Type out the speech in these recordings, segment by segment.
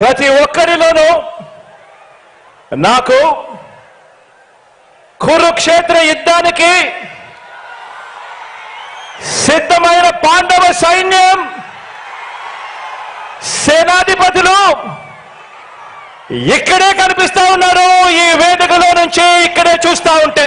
ప్రతి ఒక్కరిలోనూ నాకు కురుక్షేత్ర యుద్ధానికి సిద్ధమైన పాండవ సైన్యం సేనాధిపతులు ఇక్కడే కనిపిస్తా ఉన్నారు. ఈ వేదికలో నుంచి ఇక్కడే చూస్తా ఉంటే.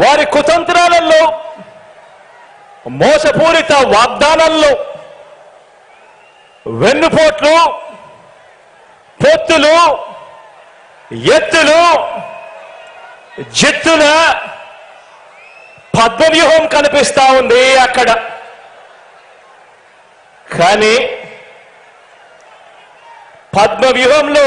వారి కుతంత్రాలలో మోసపూరిత వాగ్దానాల్లో వెన్నుపోట్లు పొత్తులు ఎత్తులు జిత్తుల పద్మవ్యూహం కనిపిస్తా ఉంది అక్కడ. కానీ పద్మవ్యూహంలో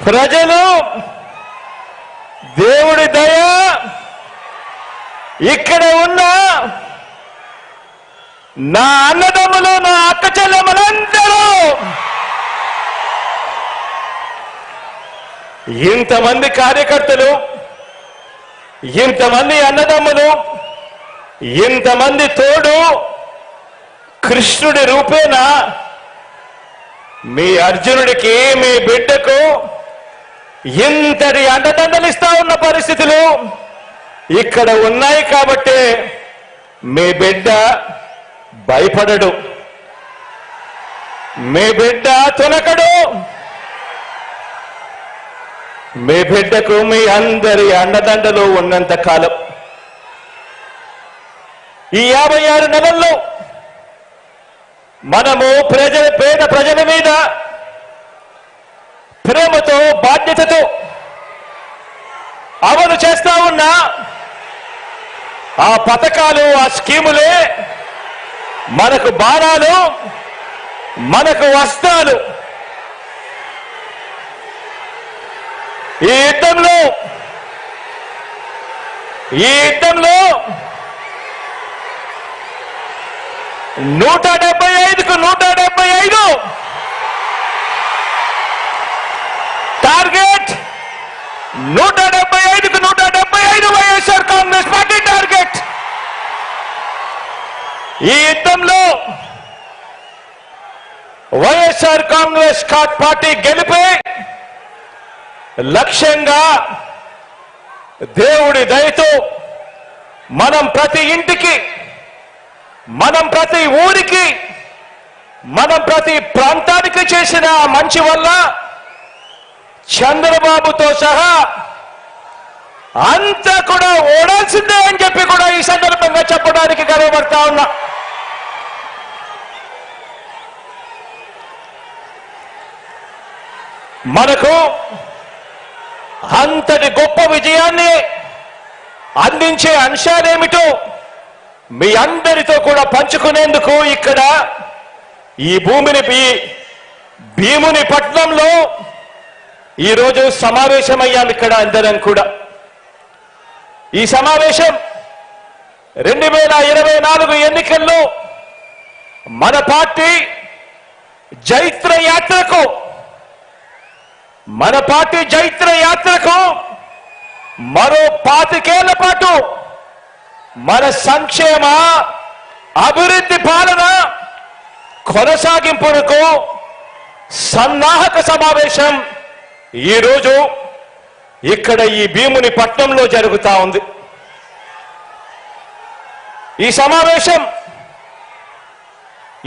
ప్రజలు దేవుడి దయ ఇక్కడ ఉన్న నా అన్నదమ్ములు నా అక్క చెల్లెమ్మలందరూ ఇంతమంది కార్యకర్తలు ఇంతమంది అన్నదమ్ములు ఇంతమంది తోడు కృష్ణుడి రూపేణ మీ అర్జునుడికి మీ బిడ్డకు ఇంతటి అండదండలిస్తా ఉన్న పరిస్థితులు ఇక్కడ ఉన్నాయి కాబట్టి మీ బిడ్డ భయపడడు. మీ బిడ్డ తునకడు. మీ బిడ్డకు మీ అందరి అండదండలు ఉన్నంత కాలం. ఈ యాభై ఆరు నెలల్లో మనము ప్రజల పేద ప్రజల మీద ప్రేమతో బాధ్యతతో అమలు చేస్తా ఉన్న ఆ పథకాలు ఆ స్కీములే మనకు బాణాలు మనకు వస్త్రాలు. ఈ యుద్ధంలో ఈ యుద్ధంలో నూట డెబ్బై ఐదుకు నూట డెబ్బై ఐదు టార్గెట్ నూట డెబ్బై ఐదుకు నూట డెబ్బై ఐదు వైఎస్ఆర్ కాంగ్రెస్ పార్టీ టార్గెట్. ఈ యుద్ధంలో వైఎస్ఆర్ కాంగ్రెస్ పార్టీ గెలిపే లక్ష్యంగా దేవుడి దయతో మనం ప్రతి ఇంటికి మనం ప్రతి ఊరికి మనం ప్రతి ప్రాంతానికి చేసిన మంచి వల్ల చంద్రబాబుతో సహా అంతా కూడా ఓడాల్సిందే అని చెప్పి కూడా ఈ సందర్భంగా చెప్పడానికి గర్వపడతా ఉన్నా. మనకు అంతటి గొప్ప విజయాన్ని అందించే అంశాలేమిటో మీ అందరితో కూడా పంచుకునేందుకు ఇక్కడ ఈ భూమిని భీముని పట్నంలో ఈరోజు సమావేశమయ్యాం ఇక్కడ అందరం కూడా. ఈ సమావేశం రెండు వేల ఇరవై నాలుగు ఎన్నికల్లో మన పార్టీ జైత్ర యాత్రకు మన పార్టీ జైత్ర యాత్రకు మరో పాతికేళ్ళ పాటు మన సంక్షేమ అభివృద్ధి పాలన కొనసాగింపునకు సన్నాహక సమావేశం ఈరోజు ఇక్కడ ఈ భీముని పట్నంలో జరుగుతా ఉంది. ఈ సమావేశం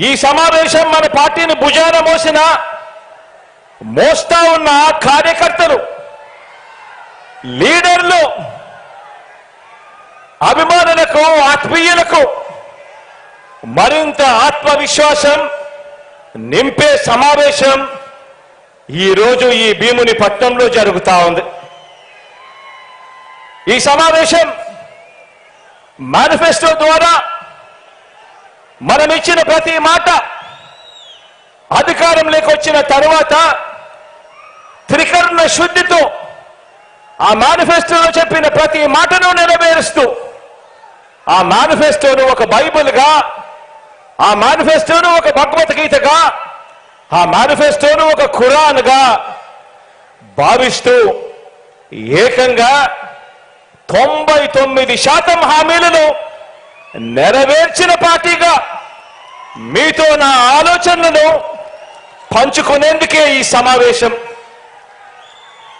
ఈ సమావేశం మన పార్టీని భుజాన మోసిన మోస్తా ఉన్న కార్యకర్తలు లీడర్లు అభిమానులకు ఆత్మీయులకు మరింత ఆత్మవిశ్వాసం నింపే సమావేశం ఈ రోజు ఈ భీముని పట్నంలో జరుగుతా ఉంది. ఈ సమావేశం మేనిఫెస్టో ద్వారా మనం ఇచ్చిన ప్రతి మాట అధికారంలోకి వచ్చిన తరువాత త్రికరణ శుద్ధితో ఆ మేనిఫెస్టోలో చెప్పిన ప్రతి మాటను నెరవేరుస్తూ ఆ మేనిఫెస్టోను ఒక బైబిల్గా ఆ మేనిఫెస్టోను ఒక భగవద్గీతగా ఆ మేనిఫెస్టోను ఒక ఖురాన్గా భావిస్తూ ఏకంగా తొంభై తొమ్మిది శాతం హామీలను నెరవేర్చిన పార్టీగా మీతో నా ఆలోచనలను పంచుకునేందుకే ఈ సమావేశం